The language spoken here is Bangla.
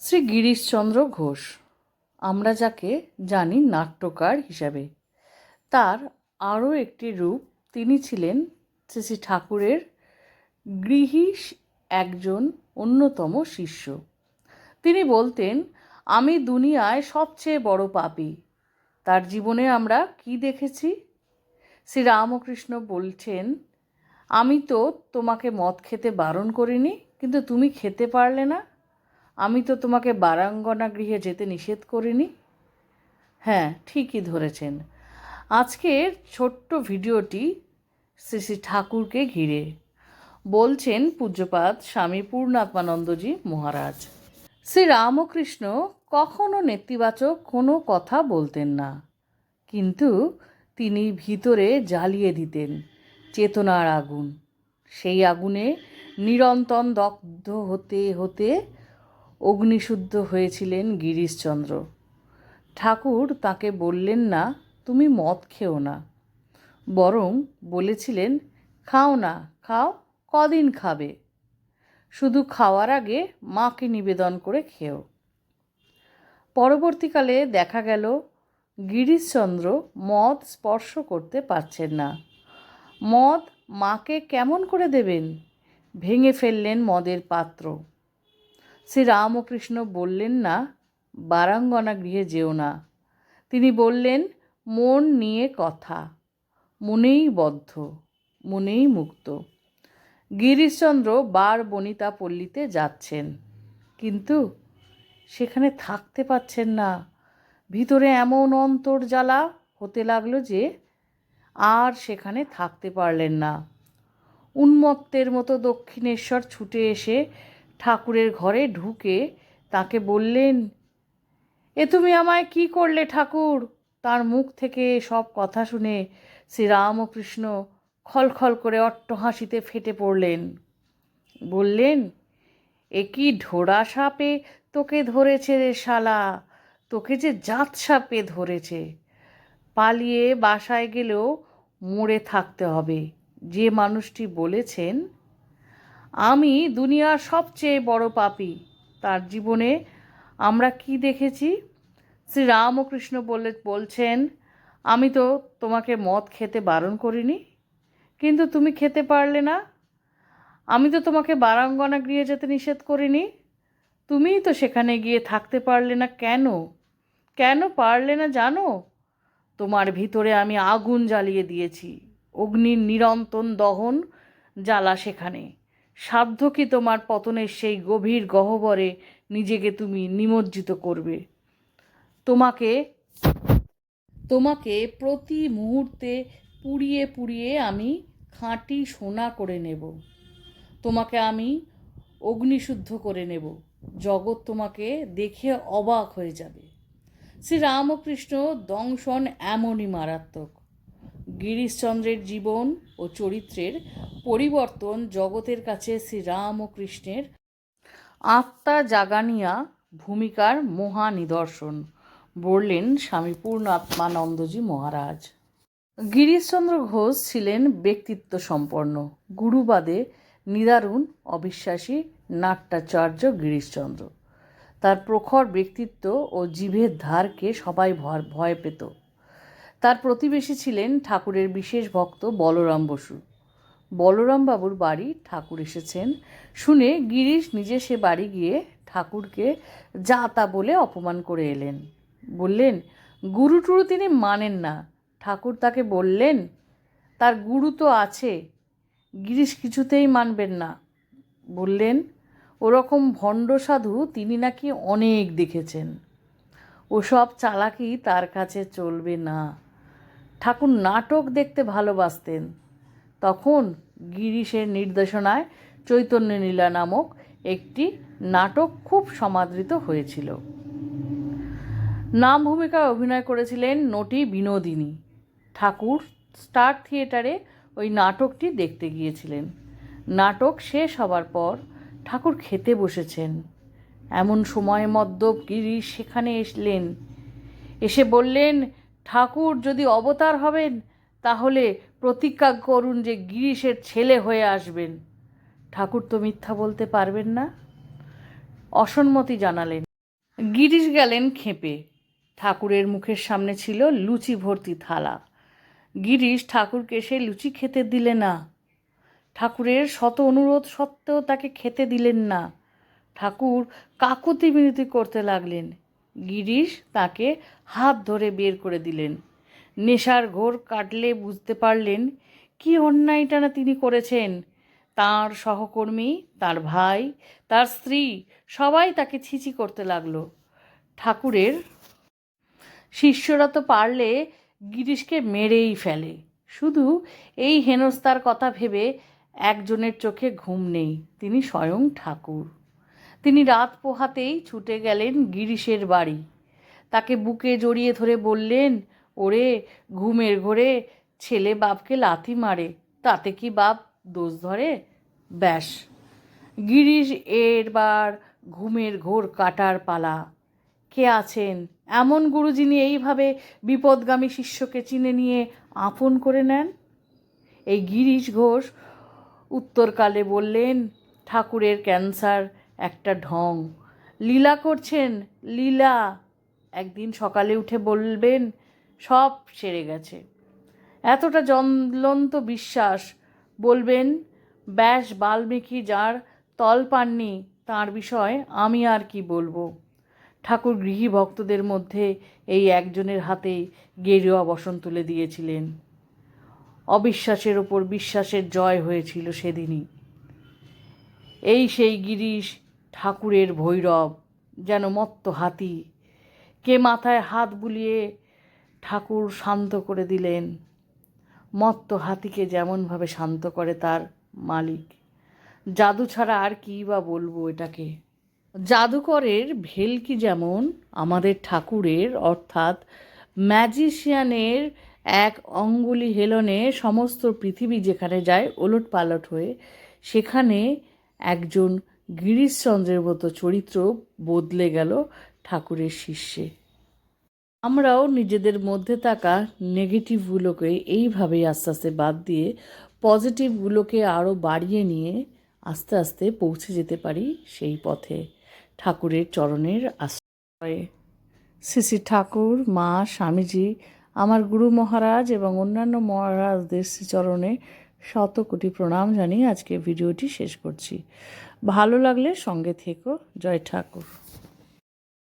শ্রী গিরিশচন্দ্র ঘোষ, আমরা যাকে জানি নাট্যকার হিসাবে। তার আরও একটি রূপ তিনি ছিলেন শ্রী শ্রী ঠাকুরের গৃহী একজন অন্যতম শিষ্য। তিনি বলতেন, আমি দুনিয়ায় সবচেয়ে বড় পাপী। তার জীবনে আমরা কি দেখেছি? শ্রী রামকৃষ্ণ বলছেন, আমি তো তোমাকে মদ খেতে বারণ করিনি, কিন্তু তুমি খেতে পারলে না। আমি তো তোমাকে বারাঙ্গনা গৃহে যেতে নিষেধ করিনি। হ্যাঁ ঠিকই ধরেছেন। আজকের ছোট্ট ভিডিওটি শ্রী শ্রী ঠাকুরকে ঘিরে। বলছেন পূজ্যপাত স্বামী পূর্ণাত্মানন্দজি মহারাজ। শ্রী রামকৃষ্ণ কখনো নেতিবাচক কোনো কথা বলতেন না। কিন্তু তিনি ভিতরে জ্বালিয়ে দিতেন চেতনার আগুন। সেই আগুনে নিরন্তন দগ্ধ হতে হতে অগ্নিশুদ্ধ হয়েছিলেন গিরিশচন্দ্র। ঠাকুর তাকে বললেন না, তুমি মদ খেও না। বরং বলেছিলেন, খাও না, খাও, কদিন খাবে। শুধু খাওয়ার আগে মাকে নিবেদন করে খেও। পরবর্তীকালে দেখা গেল, গিরিশচন্দ্র মদ স্পর্শ করতে পারছেন না। মদ মাকে কেমন করে দেবেন? ভেঙে ফেললেন মদের পাত্র। শ্রী রামকৃষ্ণ বললেন না, বারাঙ্গনা গৃহে যেও না। তিনি বললেন, মন নিয়ে কথা, মনেই বদ্ধ, মনেই মুক্ত। গিরিশচন্দ্র বার বনিতা পল্লীতে যাচ্ছেন, কিন্তু সেখানে থাকতে পাচ্ছেন না। ভিতরে এমন অন্তর্জ্বালা হতে লাগল যে আর সেখানে থাকতে পারলেন না। উন্মত্তের মতো দক্ষিণেশ্বর ছুটে এসে ঠাকুরের ঘরে ঢুকে তাকে বললেন, এ তুমি আমায় কি করলে ঠাকুর? তার মুখ থেকে সব কথা শুনে শ্রীরামকৃষ্ণ খলখল করে অট্টহাসিতে ফেটে পড়লেন। বললেন, এ কি ঢোড়া সাপে তোকে ধরেছে রে শালা? তোকে যে জাত সাপে ধরেছে। পালিয়ে বাসায় গেলেও মরে থাকতে হবে। যে মানুষটি বলেছেন আমি দুনিয়ার সবচেয়ে বড় পাপী। তার জীবনে আমরা কি দেখেছি? শ্রী রামকৃষ্ণ বলে বলছেন, আমি তো তোমাকে মদ খেতে বারণ করিনি। কিন্তু তুমি খেতে পারলে না। আমি তো তোমাকে বারাঙ্গনা গৃহে যেতে নিষেধ করিনি। তুমিই তো সেখানে গিয়ে থাকতে পারলে না কেন? কেন পারলে না জানো? তোমার ভিতরে আমি আগুন জ্বালিয়ে দিয়েছি। অগ্নির নিরন্তন দহন জ্বালা সেখানে। সাধ্য কি তোমার পতনের সেই গভীর গহ্বরে নিজেকে তুমি নিমজ্জিত করবে? তোমাকে তোমাকে প্রতি মুহূর্তে পুড়িয়ে পুড়িয়ে আমি খাঁটি সোনা করে নেব। তোমাকে আমি অগ্নিশুদ্ধ করে নেব। জগৎ তোমাকে দেখে অবাক হয়ে যাবে। শ্রী রামকৃষ্ণ দংশন এমনই মারাত্মক। গিরিশচন্দ্রের জীবন ও চরিত্রের পরিবর্তন জগতের কাছে শ্রী রামকৃষ্ণের আত্মা জাগানিয়া ভূমিকার মহা নিদর্শন বললেন স্বামী পূর্ণাত্মানন্দজি মহারাজ। গিরিশচন্দ্র ঘোষ ছিলেন ব্যক্তিত্ব সম্পন্ন। গুরুবাদে নিদারুণ অবিশ্বাসী নাট্যাচার্য গিরিশচন্দ্র। তার প্রখর ব্যক্তিত্ব ও জিভের ধারকে সবাই ভয় পেত। তার প্রতিবেশী ছিলেন ঠাকুরের বিশেষ ভক্ত বলরাম বসু। বলরাম বাবুর বাড়ি ঠাকুর এসেছেন। শুনে গিরিশ নিজে সে বাড়ি গিয়ে ঠাকুরকে যা তা বলে অপমান করে এলেন। বললেন গুরু টুরু তিনি মানেন না। ঠাকুর তাকে বললেন, তার গুরু তো আছে, গিরিশ কিছুতেই মানবেন না। বললেন, ওরকম ভণ্ড সাধু তিনি নাকি অনেক দেখেছেন। ওসব চালাকি তার কাছে চলবে না। ঠাকুর নাটক দেখতে ভালোবাসতেন। তখন গিরিশের নির্দেশনায় চৈতন্য নীলা নামক একটি নাটক খুব সমাদৃত হয়েছিল। নাম ভূমিকায় অভিনয় করেছিলেন নটি বিনোদিনী। ঠাকুর স্টার থিয়েটারে ওই নাটকটি দেখতে গিয়েছিলেন। নাটক শেষ হবার পর ঠাকুর খেতে বসেছেন। এমন সময় মদ্যপ গিরিশ সেখানে এসলেন। এসে বললেন ঠাকুর যদি অবতার হবেন, তাহলে প্রতিজ্ঞা করুন যে গিরিশের ছেলে হয়ে আসবেন। ঠাকুর তো মিথ্যা বলতে পারবেন না। অসম্মতি জানালেন। গিরিশ গেলেন খেপে ঠাকুরের মুখের সামনে ছিল লুচি ভর্তি থালা। গিরিশ ঠাকুরকে সে লুচি খেতে দিলে না। ঠাকুরের শত অনুরোধ সত্ত্বেও তাকে খেতে দিলেন না। ঠাকুর কাকুতি মিনতি করতে লাগলেন। গিরিশ তাকে হাত ধরে বের করে দিলেন। নেশার ঘোর কাটলে বুঝতে পারলেন, কি অন্যায়টা না তিনি করেছেন। তার সহকর্মী, তার ভাই, তার স্ত্রী সবাই তাকে ছিছি করতে লাগল। ঠাকুরের শিষ্যরা তো পারলে গিরিশকে মেরেই ফেলে। শুধু এই হেনস্তার কথা ভেবে একজনের চোখে ঘুম নেই, তিনি স্বয়ং ঠাকুর। তিনি রাত পোহাতেই ছুটে গেলেন গিরিশের বাড়ি। তাকে বুকে জড়িয়ে ধরে বললেন, ওরে, ঘুমের ঘোরে ছেলে বাপকে লাথি মারে, তাতে কি বাপ দোষ ধরে? ব্যাস, গিরিশ এরবার ঘুমের ঘোর কাটার পালা। কে আছেন? এমন গুরু যিনি এইভাবে বিপদগামী শিষ্যকে চিনে নিয়ে আপন করে নেন? এই গিরিশ ঘোষ উত্তরকালে বললেন, ঠাকুরের ক্যান্সার একটা ঢং। লীলা করছেন, লীলা। একদিন সকালে উঠে বলবেন, সব সেরে গেছে। এতটা জ্বলন্ত বিশ্বাস, বলবেন, ব্যাস, বাল্মীকি যার তল পাননি, তার বিষয় আমি আর কি বলব? ঠাকুর গৃহী ভক্তদের মধ্যে এই একজনের হাতে গেরুয়া বসন তুলে দিয়েছিলেন। অবিশ্বাসের ওপর বিশ্বাসের জয় হয়েছিল সেদিনই। এই সেই গিরিশ ঠাকুরের ভৈরব, যেন মত্ত হাতি। কে মাথায় হাত বুলিয়ে ঠাকুর শান্ত করে দিলেন? মত্ত হাতিকে যেমনভাবে শান্ত করে তার মালিক। জাদু ছাড়া আর কী বা বলব এটাকে? জাদুকরের ভেলকি যেমন আমাদের ঠাকুরের, অর্থাৎ ম্যাজিশিয়ানের এক অঙ্গুলি হেলনে সমস্ত পৃথিবী যেখানে যায় ওলট পালট হয়ে, সেখানে একজন গিরিশচন্দ্রের মতো চরিত্র বদলে গেল ঠাকুরের শিষ্যে আমরাও নিজেদের মধ্যে থাকা নেগেটিভগুলোকে এইভাবেই আস্তে আস্তে বাদ দিয়ে পজিটিভগুলোকে আরও বাড়িয়ে নিয়ে আস্তে আস্তে পৌঁছে যেতে পারি সেই পথে ঠাকুরের চরণের আশ্রয়ে। শ্রী ঠাকুর, মা, স্বামীজি, আমার গুরু মহারাজ এবং অন্যান্য মহারাজদের শ্রীচরণে শত কোটি প্রণাম জানিয়ে আজকে ভিডিওটি শেষ করছি। ভালো লাগলে সঙ্গে থেকো জয় ঠাকুর।